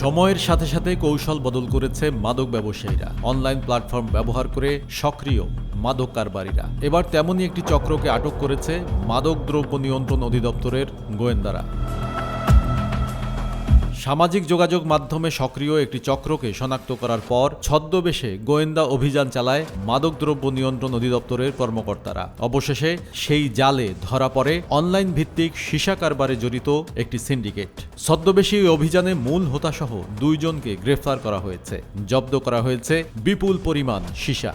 সময়ের সাথে সাথে কৌশল বদল করেছে মাদক ব্যবসায়ীরা। অনলাইন প্ল্যাটফর্ম ব্যবহার করে সক্রিয় মাদক কারবারিরা। এবার তেমনই একটি চক্রকে আটক করেছে মাদক দ্রব্য নিয়ন্ত্রণ অধিদপ্তরের গোয়েন্দারা। সামাজিক যোগাযোগ মাধ্যমে সক্রিয় একটি চক্রকে শনাক্ত করার পর ছদ্মবেশে গোয়েন্দা অভিযান চালায় মাদকদ্রব্য নিয়ন্ত্রণ অধিদপ্তরের কর্মকর্তারা। অবশেষে সেই জালে ধরা পড়ে অনলাইন ভিত্তিক সীসা কারবারে জড়িত একটি সিন্ডিকেট। ছদ্মবেশী অভিযানে মূল হোতাসহ দুইজনকে গ্রেফতার করা হয়েছে। জব্দ করা হয়েছে বিপুল পরিমাণ সীসা।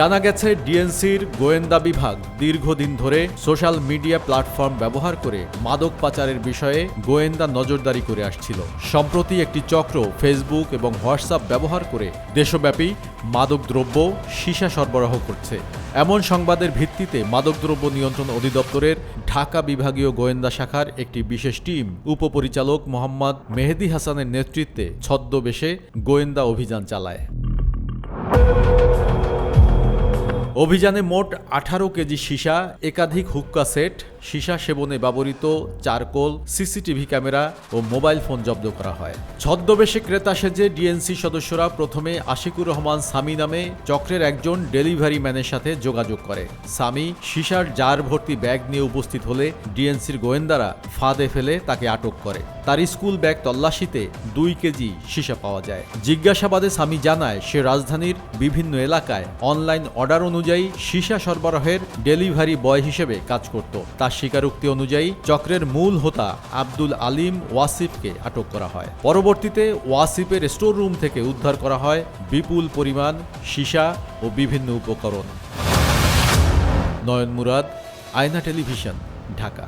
জানা গেছে, ডিএনসির গোয়েন্দা বিভাগ দীর্ঘদিন ধরে সোশ্যাল মিডিয়া প্ল্যাটফর্ম ব্যবহার করে মাদক পাচারের বিষয়ে গোয়েন্দা নজরদারি করে আসছিল। সম্প্রতি একটি চক্র ফেসবুক এবং হোয়াটসঅ্যাপ ব্যবহার করে দেশব্যাপী মাদকদ্রব্য সীসা সরবরাহ করছে। এমন সংবাদের ভিত্তিতে মাদকদ্রব্য নিয়ন্ত্রণ অধিদপ্তরের ঢাকা বিভাগীয় গোয়েন্দা শাখার একটি বিশেষ টিম উপপরিচালক মোহাম্মদ মেহেদি হাসানের নেতৃত্বে ছদ্মবেশে গোয়েন্দা অভিযান চালায়। অভিযানে মোট আঠারো কেজি সীসা একাধিক হুক্কা সেট সীসা সেবনে ব্যবহৃত চারকোল, সিসিটিভি ক্যামেরা ও মোবাইল ফোন জব্দ করা হয়। ছদ্মবেশে ক্রেতা সেজে ডিএনসি সদস্যরা প্রথমে আশিকুর রহমান সামি নামে চক্রের একজন ডেলিভারি ম্যানের সাথে যোগাযোগ করে। সামি সীসার জার ভর্তি ব্যাগ নিয়ে উপস্থিত হলে ডিএনসির গোয়েন্দারা ফাঁদে ফেলে তাকে আটক করে। তার স্কুল ব্যাগ তল্লাশিতে দুই কেজি সীসা পাওয়া যায়। জিজ্ঞাসাবাদে সামি জানায়, সে রাজধানীর বিভিন্ন এলাকায় অনলাইন অর্ডার অনুযায়ী সীসা সরবরাহের ডেলিভারি বয় হিসেবে কাজ করত। তার স্বীকারোক্তি অনুযায়ী চক্রের মূল হোতা আব্দুল আলিম ওয়াসিফকে আটক করা হয়। পরবর্তীতে ওয়াসিফের স্টোর রুম থেকে উদ্ধার করা হয় বিপুল পরিমাণ সীসা ও বিভিন্ন উপকরণ। নয়ন মুরাদ, আয়না টেলিভিশন, ঢাকা।